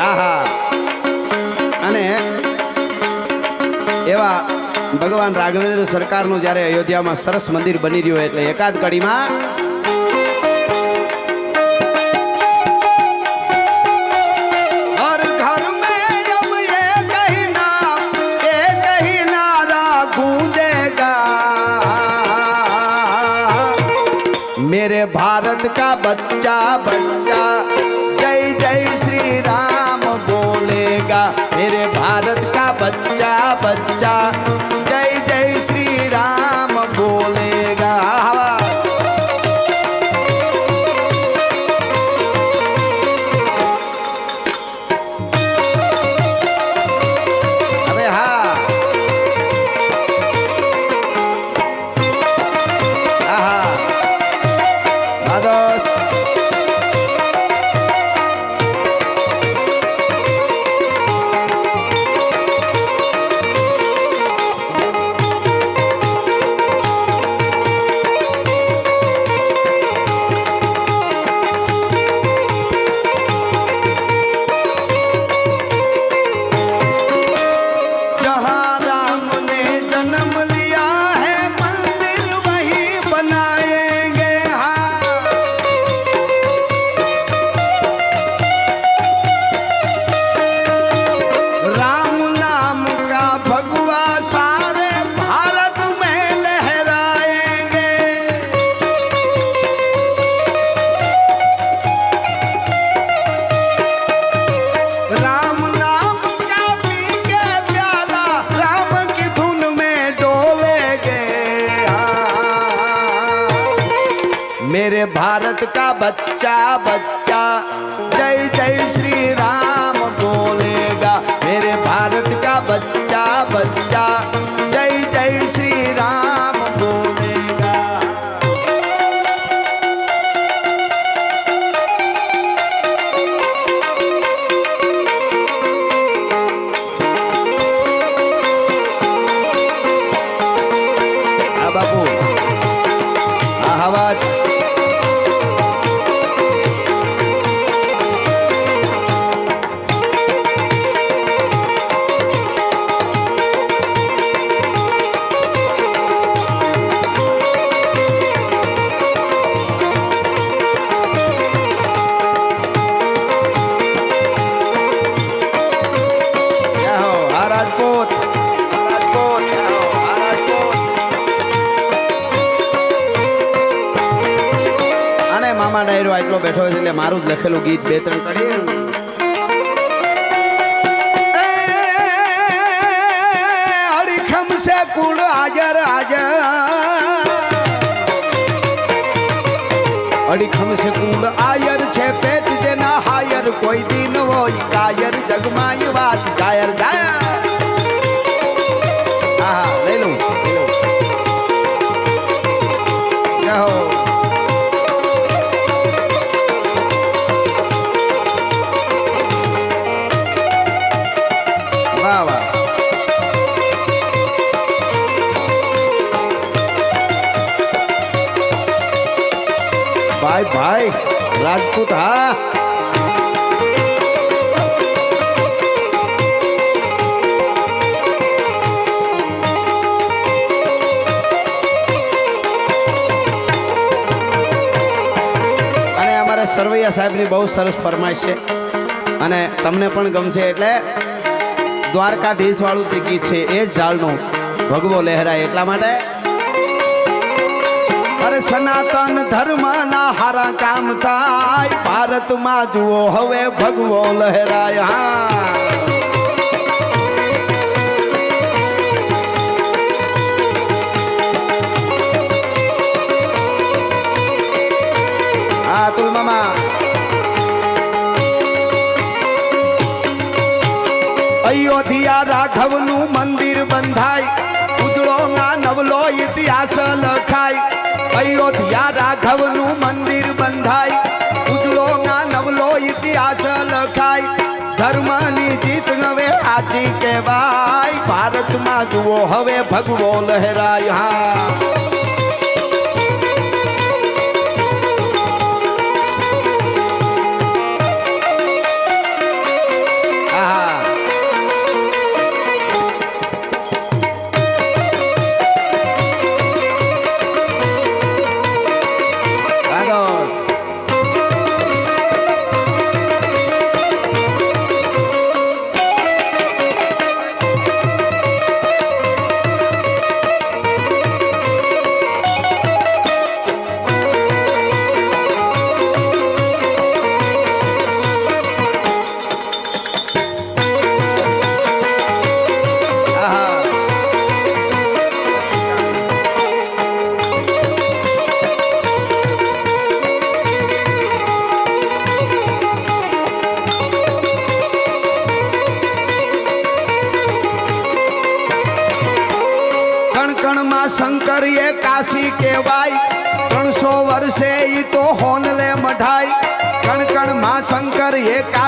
આહા અને એવા ભગવાન રાઘવેન્દ્ર સરકારનું જ્યારે અયોધ્યામાં સરસ મંદિર બની રહ્યું એટલે એકાદ કડીમાં હર ઘર મેં अब ये कही नाम, ये कही नारा गूंजेगा मेरे भारत का बच्चा बच्चा बच મારું જ લખેલું ગીત બે ત્રણ કરી અડીખમ સે કુળ હાજર હાજર. અડીખમ સે કુળ આયર છે, પેટ જેના હાયર કોઈ દિન હોય, કાયર જગમાય વાત રાજપૂત અને અમારે સરવૈયા સાહેબની બહુ સરસ ફરમાઈશ છે. અને તમને પણ ગમશે એટલે દ્વારકાધીશ વાળું જે ગીત છે, એ જ ઢાળનું ભગવો લહેરાય એટલા માટે અરે સનાતન ધર્મના હારા કામ થાય. ભારતમાં જુઓ હવે ભગવો લહેરાય. હા, તુલ મામા. અયોધ્યા રાઘવનું મંદિર બંધાય. ઉજળો ના નવલો ઇતિહાસ લખાય. અયોધ્યા રાઘવનું મંદિર બંધાય. ઉજળો ના નવલો ઇતિહાસ લખાય. ધર્મની જીત હવે આજી કહેવાય. ભારતમાં જુઓ હવે ભગવો લહેરાય. હા.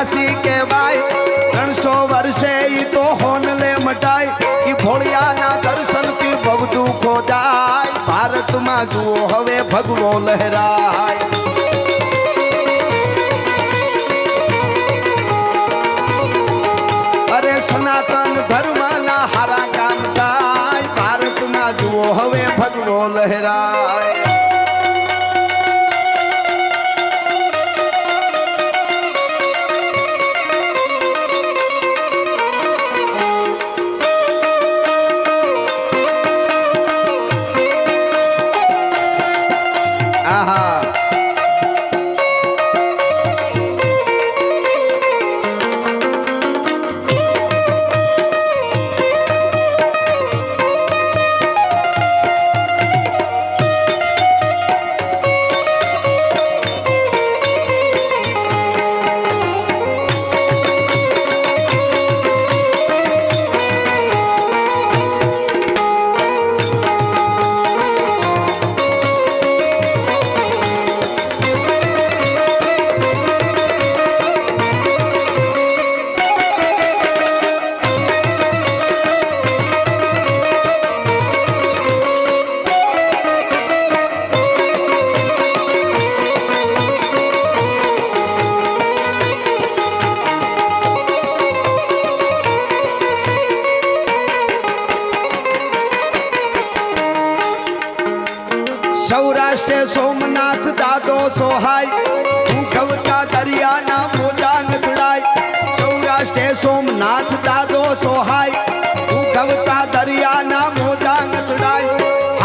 કાશી કહેવાય. ત્રણસો વર્ષે ઈ તો હોનલે મટાય ઈ ભોળિયાના દર્શનથી બહુ દુઃખો જાય ભારતમાં જુઓ હવે ભગવો લહેરાય. અરે સનાતન ધર્મના હારા કામ થાય. ભારતમાં જુઓ હવે ભગવો લહેરાય.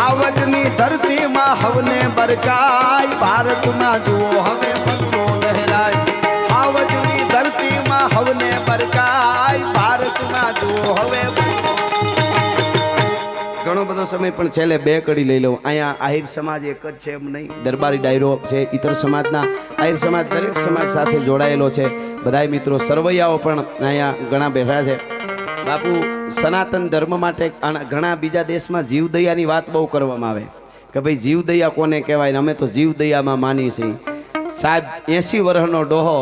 આવજની ધરતીમાં હવને બરકાય. ભારતમાં જુઓ હવે ભગવો લહેરાય. આવજની ધરતીમાં હવને બરકાય. ભારતમાં જુઓ હવે ઘણો બધો સમય પણ છેલ્લે બે કડી લઈ લઉં. અહીંયા આહિર સમાજ એક જ છે એમ નહીં. દરબારી ડાયરો છે ઇતર સમાજના. આહિર સમાજ દરેક સમાજ સાથે જોડાયેલો છે. બધાય મિત્રો સરવૈયાઓ પણ અહીંયા ઘણા બેઠા છે. બાપુ, સનાતન ધર્મ માટે ઘણા બીજા દેશમાં જીવદયાની વાત બહુ કરવામાં આવે. કે ભાઈ જીવદયા કોને કહેવાય ને અમે તો જીવદયામાં માની છીએ. સાહેબ, એંસી વર્ષનો ડોહો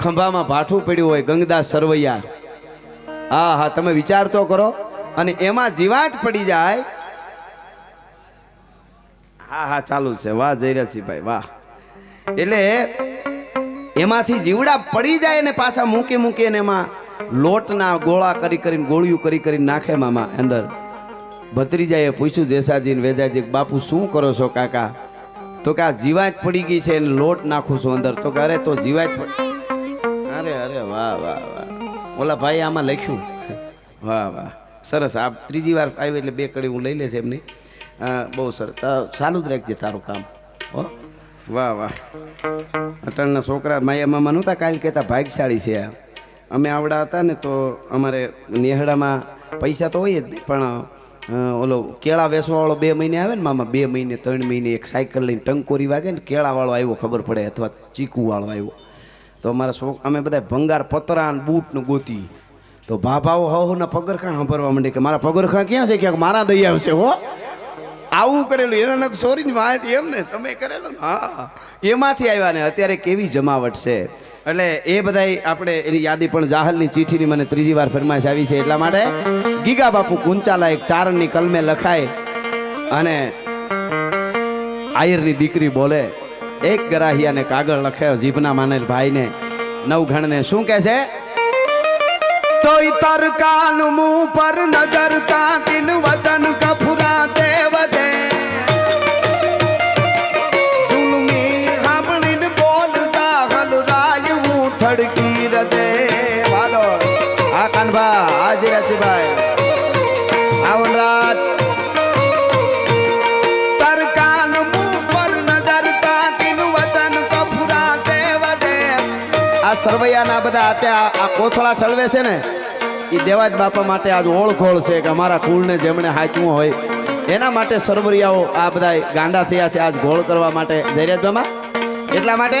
ખંભામાં ભાઠું પડ્યું હોય ગંગદાસ સરવૈયા. હા હા, તમે વિચાર તો કરો. અને એમાં જીવાત પડી જાય. હા હા, ચાલુ છે. વાહ, જયરાજસિંહભાઈ, વાહ. એટલે એમાંથી જીવડા પડી જાય ને પાછા મૂકી મૂકી અને એમાં લોટના ગોળા કરી કરીને, ગોળિયું કરી કરીને નાખે મામા અંદર. ભત્રીજાએ પૂછ્યું જેસાજીને વેદાજી, બાપુ શું કરો છો કાકા? તો કે, આ જીવાત પડી ગઈ છે એને લોટ નાખું છું અંદર. તો કે, અરે, તો જીવાત અરે અરે, વાહ વાહ વાહ. ઓલા ભાઈ આમાં લખ્યું. વાહ વાહ. સરસ. આ ત્રીજી વાર આવી એટલે બે કડી હું લઈ લેશે એમની. બહુ સરસ. ચાલુ જ રાખજે તારું કામ. હો. વાહ વાહ. અટણના છોકરા માયા મામા નહોતા કાલ કહેતા, ભાગશાળી છે આ. અમે આવડા હતા ને તો અમારે નેહડામાં પૈસા તો હોય જ પણ ઓલો કેળા વેસવાળો બે મહિને આવે ને મામા, બે મહિને, ત્રણ મહિને એક સાયકલ લઈને ટંકોરી વાગે ને કેળાવાળો આવ્યો ખબર પડે, અથવા ચીકુવાળો આવ્યો. તો અમારા શોખ અમે બધા ભંગાર પતરા ને બૂટ ગોતી. તો ભાભાઓ હવના પગરખા સાંભળવા માંડે કે મારા પગરખા ક્યાં છે? ક્યાંક મારા દઈ આવશે, હો? આવું કરેલું, એના નક સોરીની માહિતી એમ ને તમે કરેલું હા. એમાંથી આવ્યા ને અત્યારે કેવી જમાવટ છે? એટલે એ બધા આપણે એની યાદી પણ જાહલની ચીઠીની મને ત્રીજી વાર ફરમાઈશ આવી છે એટલા માટે ગીગા બાપુ કુંચાલા એક ચારણની કલમે લખાય અને આયરની દીકરી બોલે, એક ગરાહિયાને કાગળ લખે જીભના માનેલ ભાઈને. નવઘણને શું કહે છે? તોય તરકાન મું પર નજર કાકીન વચન કફુરા સરવૈયાના બધા અત્યારે આ કોથળા ચલવે છે ને એ દેવાજ બાપા માટે આજ ઓળખોળ છે કે અમારા કુળને જેમણે હાચવું હોય, એના માટે સરવરિયાઓ આ બધા ગાંડા થયા છે આજ ગોળ કરવા માટે. જયરાજ મામા એટલા માટે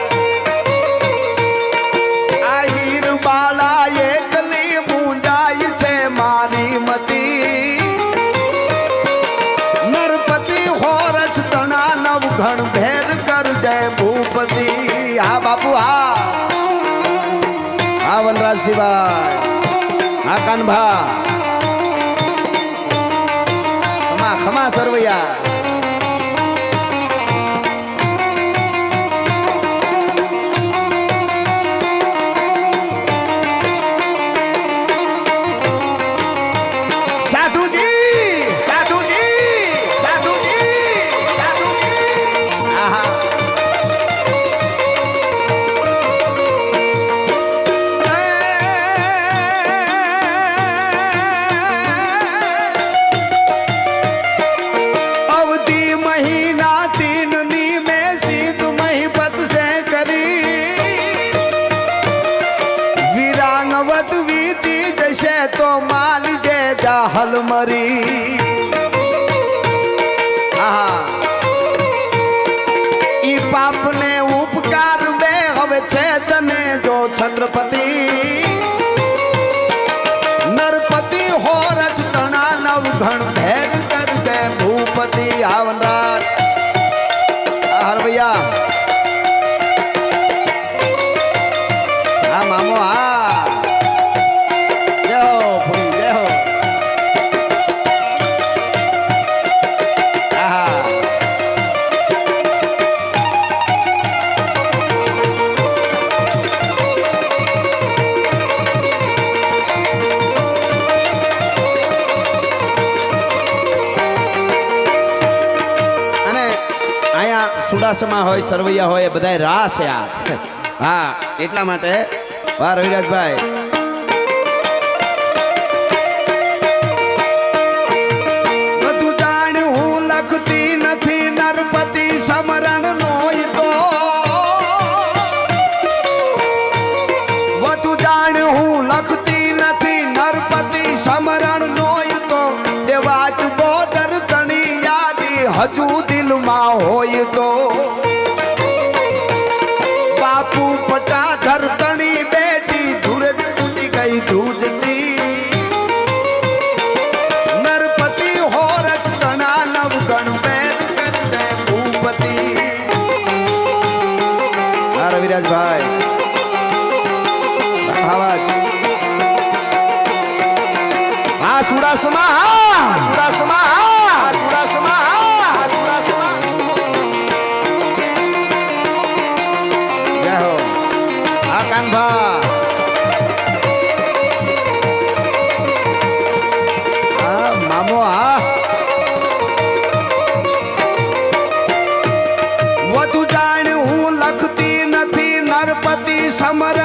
કાનભા ચુડાસમા હોય સરવૈયા હોય એ બધા રાસ યાર. હા એટલા માટે વાહ રવિરાજભાઈ સાચું દિલમાં હોય તો. બાપુ પટા ધરતણી બેટી ધૂરજ તૂટી ગઈ ધ્રુજતી નરપતિ હોરક તણા નવગણ બેન કરતે ભૂપતિ. રવિરાજભાઈ. আমার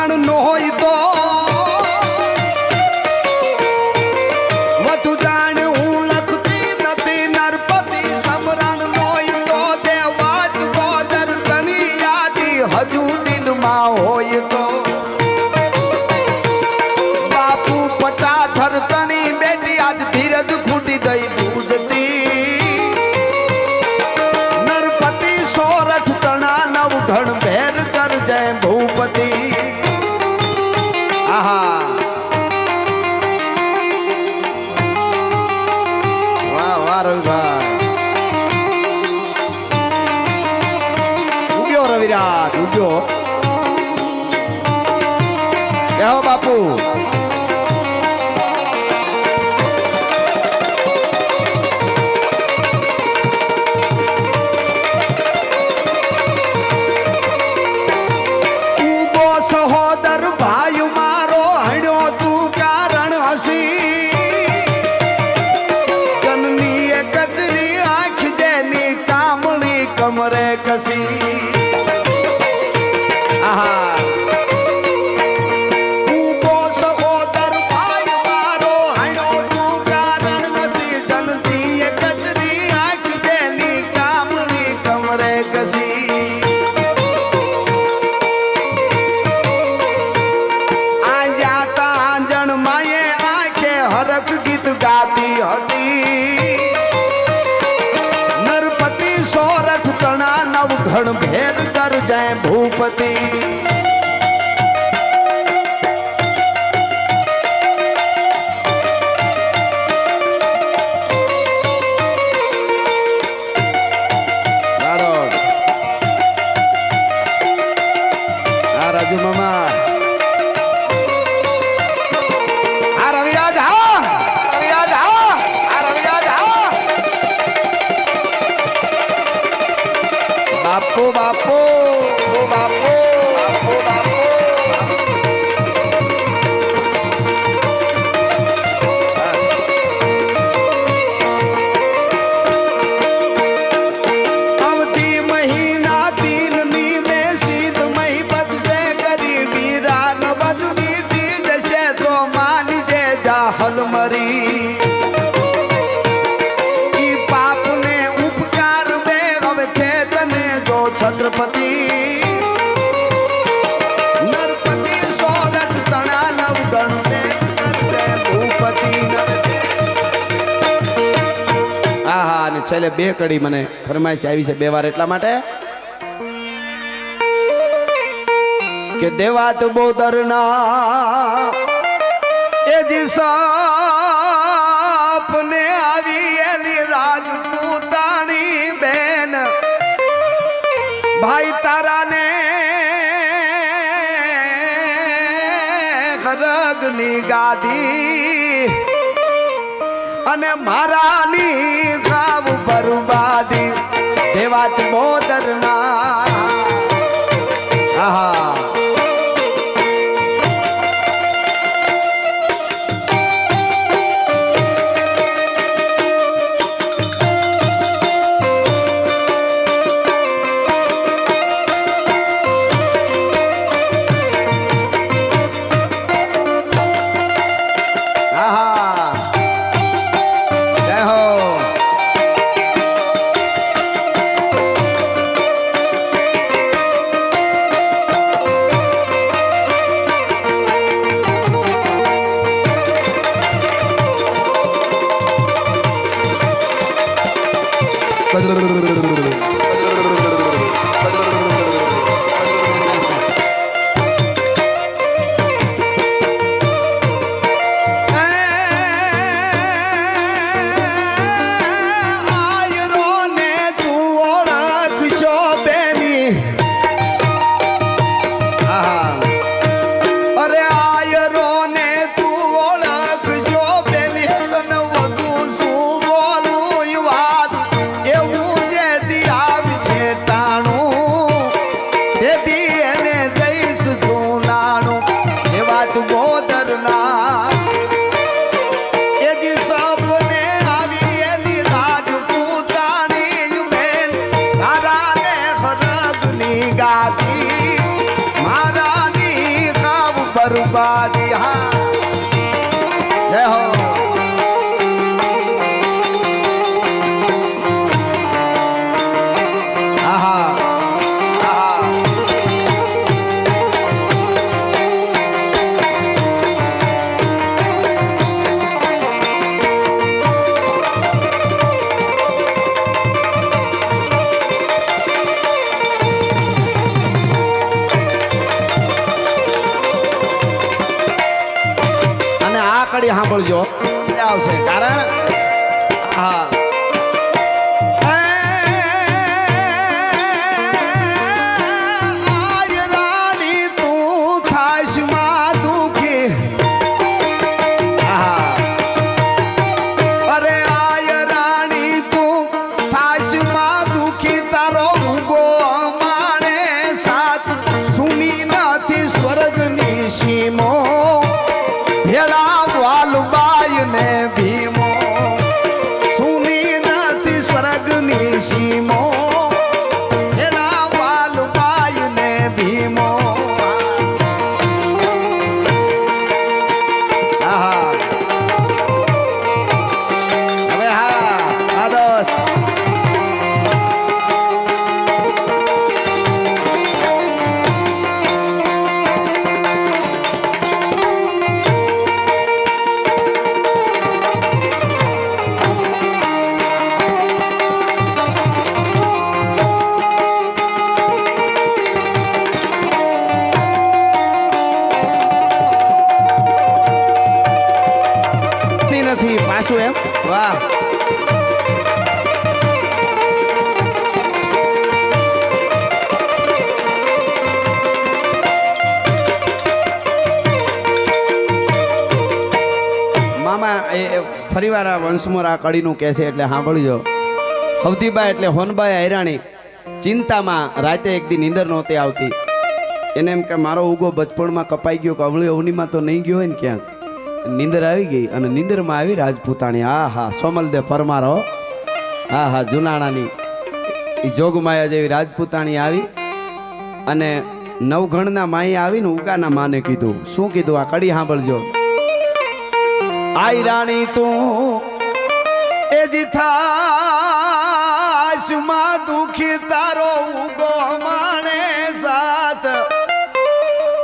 વિરાટ ઉગ્યો બાપુ. પીટાતી હતી. નરપતિ સોરઠ તણા નવ ઘણ ભેદ કર જાય ભૂપતિ. બે કડી મને ફરમાઈશ આવી છે બે વાર એટલા માટે કે દેવાત બોદરના એ જી સાપને આવી એની રાજપૂતાણી બેન. ભાઈ તારાને ખરગની ગાદી અને મારાની bate, bota. કડી સાંભળજો. આવશે. કારણ એ ફરીવાર આ વંશમોર આ કડીનું કહે છે એટલે સાંભળજો. હવતીબા એટલે હોનબાઈ હૈરાણી. ચિંતામાં રાતે એક દી નીંદર નહોતી આવતી. એને એમ કે મારો ઉગો બચપણમાં કપાઈ ગયો કવળી અવનીમાં તો નહીં ગયો હોય ને ક્યાંક. નીંદર આવી ગઈ અને નીંદરમાં આવી રાજપૂતાણી. હા હા સોમલદે પરમારો. હા હા જુનાણાની. એ જોગમાયા જેવી રાજપૂતાણી આવી અને નવઘણના માએ આવીને ઉગાના માને કીધું. શું કીધું? આ કડી સાંભળજો. આઈ રાણી તું, એ જીથાશમાં દુખી તારો ઉગો માણે સાથ.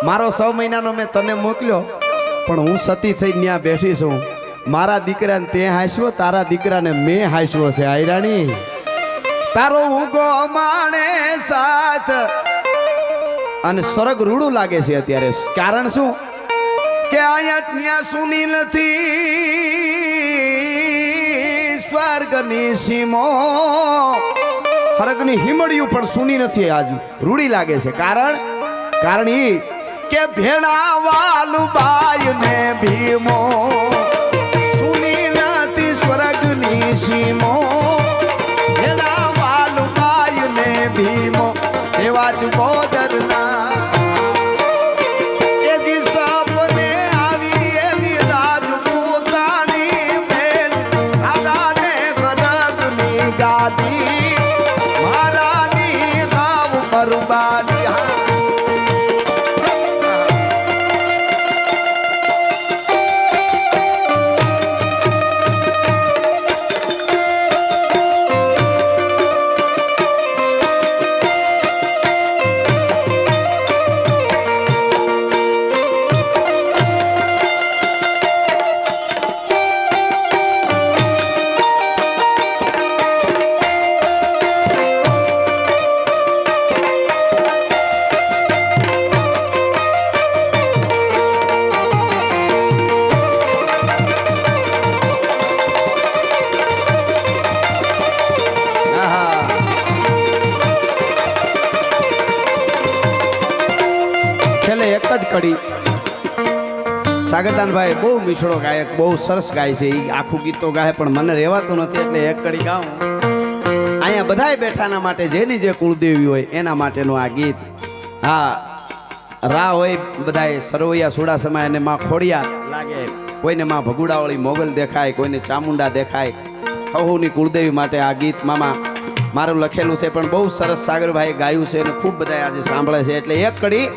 મારો છ મહિનાનો મેં તને મોકલ્યો, પણ હું સતી થઈ ત્યાં બેઠી છું. મારા દીકરાને તે હાંસવો તારા દીકરાને મેં હાંસવો છે, આયરાણી. તારો ઉગો માણે સાથ. અને સ્વર્ગ રૂડું લાગે છે અત્યારે. કારણ શું? કે અહીંયા ત્યાં સુની નથી. સ્વર્ગની સીમો. સ્વર્ગની હિમડિયું પણ સુની નથી આજુ. રૂડી લાગે છે. કારણ? કારણ ઈ કે ભેણા વાલુબાઈ ને ભીમો. સુની નથી સ્વર્ગની સીમો. ભેણા વાલુબાઈ ને ભીમો. એવા જ કડી. સાગરદાનભાઈ બહુ મીઠડો ગાયક, બહુ સરસ ગાય છે. એ આખું ગીત તો ગાય, પણ મને રહેવાતું નથી એટલે એક કડી ગાઉં. અહીંયા બધાય બેઠાના માટે જેની જે કુળદેવી હોય, એના માટેનું આ ગીત. હા, રા હોય, બધાય સરવૈયા સુડા સમય અને માં ખોડિયા લાગે. કોઈને માં ભગુડાવાળી મોગલ દેખાય, કોઈને ચામુંડા દેખાય. હહુની કુળદેવી માટે આ ગીત, મામા, મારું લખેલું છે, પણ બહુ સરસ સાગરભાઈ ગાયું છે અને ખૂબ બધા આજે સાંભળે છે. એટલે એક કડી